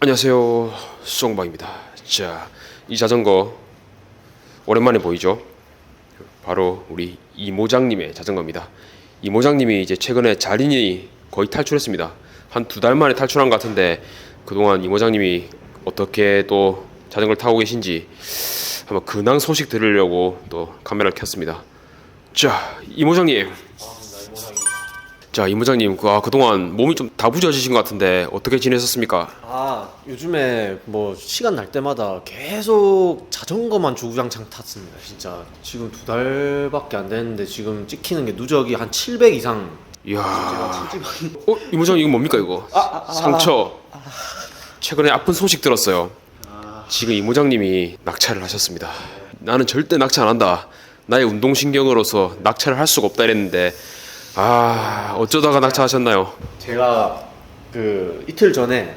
안녕하세요. 수정방입니다. 자 이 자전거 오랜만에 보이죠? 바로 우리 이모장님의 자전거입니다. 이모장님이 이제 최근에 자린이 거의 탈출했습니다. 한 두 달 만에 탈출한 것 같은데 그동안 이모장님이 어떻게 또 자전거를 타고 계신지 한번 근황 소식 들으려고 또 카메라를 켰습니다. 자 이모장님 자 이모장님 그, 아, 그동안 몸이 좀 다부져지신 것 같은데 어떻게 지내셨습니까? 아 요즘에 뭐 시간 날 때마다 계속 자전거만 주구장창 탔습니다 진짜 지금 두 달밖에 안 됐는데 지금 찍히는 게 누적이 한 700 이상 이야. 어, 이모장 이거 뭡니까 이거? 상처. 최근에 아픈 소식 들었어요. 지금 이모장님이 낙차를 하셨습니다. 나는 절대 낙차 안 한다. 나의 운동신경으로서 낙차를 할 수가 없다 이랬는데 아 어쩌다가 낙차하셨나요? 제가 그 이틀 전에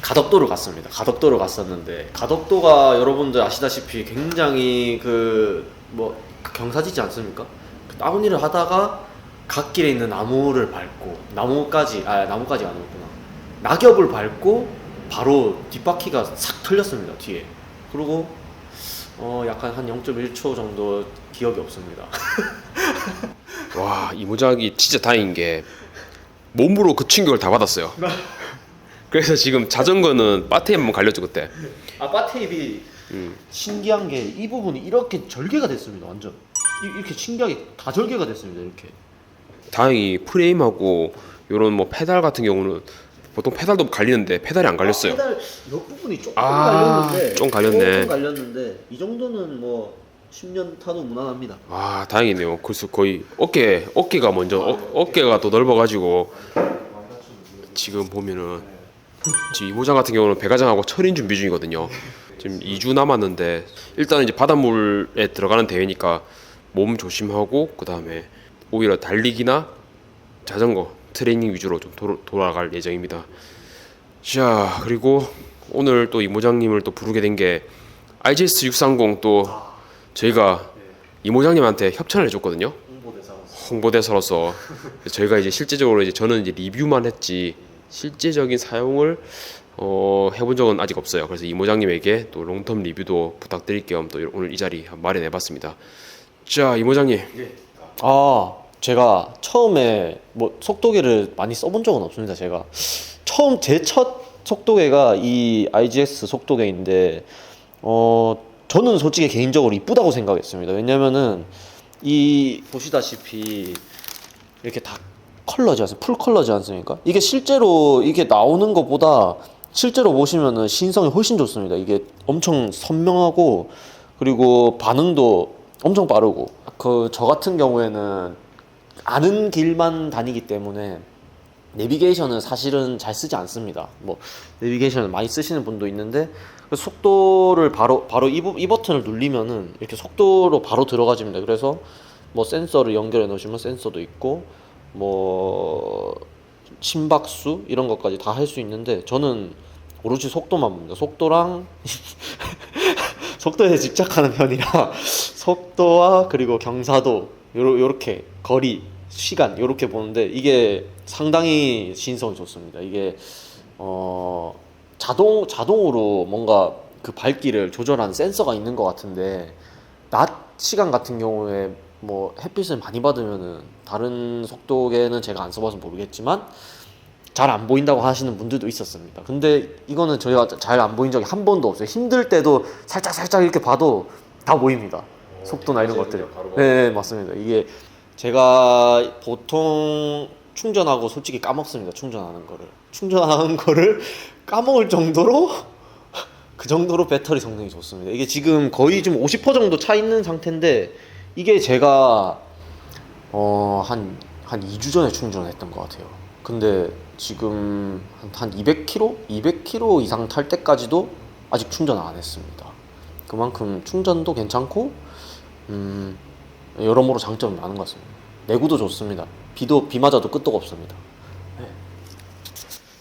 가덕도를 갔습니다 가덕도를 갔었는데 가덕도가 여러분들 아시다시피 굉장히 그 뭐 경사지지 않습니까? 그 다운힐을 하다가 갓길에 있는 나무를 밟고 나무까지 아 나무까지 아니었구나 낙엽을 밟고 바로 뒷바퀴가 싹 털렸습니다 뒤에 그리고 어 약간 한 0.1초 정도 기억이 없습니다 와 이모장이 진짜 다행인 게 몸으로 그 충격을 다 받았어요. 그래서 지금 자전거는 바트에 한번 갈렸죠 그때. 아 바테입이 신기한 게 이 부분이 이렇게 절개가 됐습니다 완전 이- 이렇게 신기하게 다 절개가 됐습니다 이렇게 다행히 프레임하고 이런 뭐 페달 같은 경우는 보통 페달도 갈리는데 페달이 안 갈렸어요. 아, 페달 옆 부분이 조금 아, 갈렸는데 좀 갈렸네. 조금 갈렸는데 이 정도는 뭐 10년 타도 무난합니다 아 다행이네요. 그래서 거의 어깨 어깨가 먼저 어, 어깨가 더 넓어가지고 지금 보면은 지금 이모장 같은 경우는 배가장하고 철인 준비 중이거든요. 지금 2주 남았는데 일단은 이제 바닷물에 들어가는 대회니까 몸 조심하고 그 다음에 오히려 달리기나 자전거 트레이닝 위주로 좀 도로- 돌아갈 예정입니다. 자 그리고 오늘 또 이모장님을 또 부르게 된 게 RGS 630 또 저희가 이모장님한테 협찬을 해줬거든요. 홍보대사로서 홍보대사로서 저희가 이제 실제적으로 이제 저는 이제 리뷰만 했지 실제적인 사용을 어, 해본 적은 아직 없어요. 그래서 이모장님에게 또 롱텀 리뷰도 부탁드릴 겸 또 오늘 이 자리 마련해봤습니다. 자 이모장님 아 제가 처음에 뭐 속도계를 많이 써본 적은 없습니다 제가 처음 제 첫 속도계가 이 IGS 속도계인데 어 저는 솔직히 개인적으로 이쁘다고 생각했습니다. 왜냐면은 이 보시다시피 이렇게 다 컬러지 않습니까 풀 컬러지 않습니까? 이게 실제로 이게 나오는 것보다 실제로 보시면은 신성이 훨씬 좋습니다. 이게 엄청 선명하고 그리고 반응도 엄청 빠르고. 그 저 같은 경우에는 아는 길만 다니기 때문에 내비게이션은 사실은 잘 쓰지 않습니다. 뭐 내비게이션을 많이 쓰시는 분도 있는데 그 속도를 바로 바로 이, 부- 이 버튼을 누르면은 이렇게 속도로 바로 들어가집니다. 그래서 뭐 센서를 연결해 놓으시면 센서도 있고 뭐 심박수 이런 것까지 다 할 수 있는데 저는 오로지 속도만 봅니다. 속도랑 속도에 집착하는 편이라 속도와 그리고 경사도 요렇게 거리 시간 요렇게 보는데 이게 상당히 신성이 좋습니다 이게 어 자동 자동으로 뭔가 그 밝기를 조절하는 센서가 있는 것 같은데 낮 시간 같은 경우에 뭐 햇빛을 많이 받으면은 다른 속도계는 제가 안 써봐서 모르겠지만 잘 안 보인다고 하시는 분들도 있었습니다. 근데 이거는 저희가 잘 안 보인 적이 한 번도 없어요. 힘들 때도 살짝 살짝 이렇게 봐도 다 보입니다. 속도나 이런 것들이. 네, 네, 맞습니다. 이게 제가 보통 충전하고 솔직히 까먹습니다. 충전하는 거를. 충전하는 거를 까먹을 정도로 그 정도로 배터리 성능이 좋습니다. 이게 지금 거의 좀50% 정도 차 있는 상태인데 이게 제가 어한한 한 2주 전에 충전을 했던 것 같아요. 근데 지금 한, 한 200km, 200km 이상 탈 때까지도 아직 충전 안 했습니다. 그만큼 충전도 괜찮고 음 여러모로 장점이 많은 것 같습니다. 내구도 좋습니다. 비도 비 맞아도 끄떡 없습니다.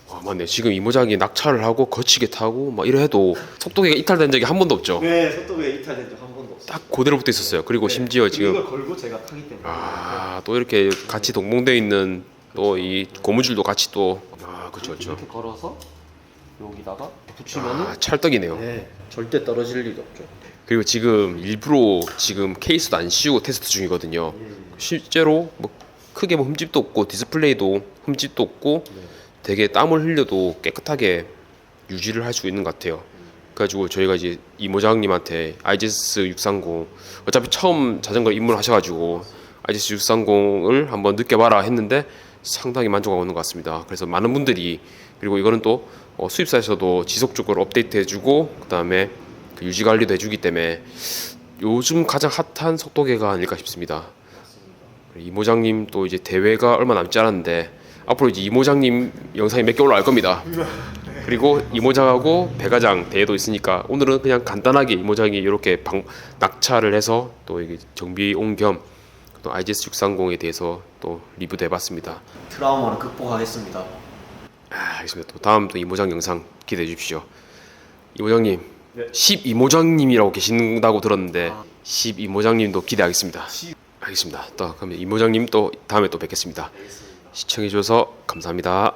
와 맞네 지금 이모장이 낙차를 하고 거치게 타고 막 이래 해도 속도계가 이탈된 적이 한 번도 없죠. 네, 속도가 이탈된 적 한 번도 없어요. 딱 그대로 붙어 있었어요. 그리고 심지어 지금 이걸 걸고 제가 타기 때문에. 아 또 이렇게 같이 동봉돼 있는 또 이 고무줄도 같이 또 아, 그쵸, 이렇게, 그쵸. 이렇게 걸어서 여기다가 붙이면은 아, 찰떡이네요. 네, 절대 떨어질 일이 없죠. 그리고 지금 일부러 지금 케이스도 안 씌우고 테스트 중이거든요. 실제로 뭐 크게 뭐 흠집도 없고 디스플레이도 흠집도 없고 되게 땀을 흘려도 깨끗하게 유지를 할 수 있는 것 같아요. 그래가지고 저희가 이제 이모장님한테 IGS 630 어차피 처음 자전거 입문하셔가지고 IGS 630을 한번 느껴봐라 했는데 상당히 만족하고 있는 것 같습니다. 그래서 많은 분들이 그리고 이거는 또 어, 수입사에서도 지속적으로 업데이트해주고 그 다음에 그 유지 관리도 해주기 때문에 요즘 가장 핫한 속도계가 아닐까 싶습니다. 이모장님 또 이제 대회가 얼마 남지 않았는데 앞으로 이제 이모장님 영상이 몇 개 올라갈 겁니다. 그리고 이모장하고 배가장 대회도 있으니까 오늘은 그냥 간단하게 이모장이 이렇게 방, 낙차를 해서 또 정비 온 겸 또 IGS 630에 대해서 또 리뷰도 해봤습니다. 트라우마를 극복하겠습니다. 아, 알겠습니다. 또 다음 또 이모장 영상 기대해 주십시오. 이모장님, 네. 12모장님이라고 계신다고 들었는데 아. 12모장님도 기대하겠습니다. 시- 알겠습니다. 또 그럼 이모장님 또 다음에 또 뵙겠습니다. 시청해 주셔서 감사합니다.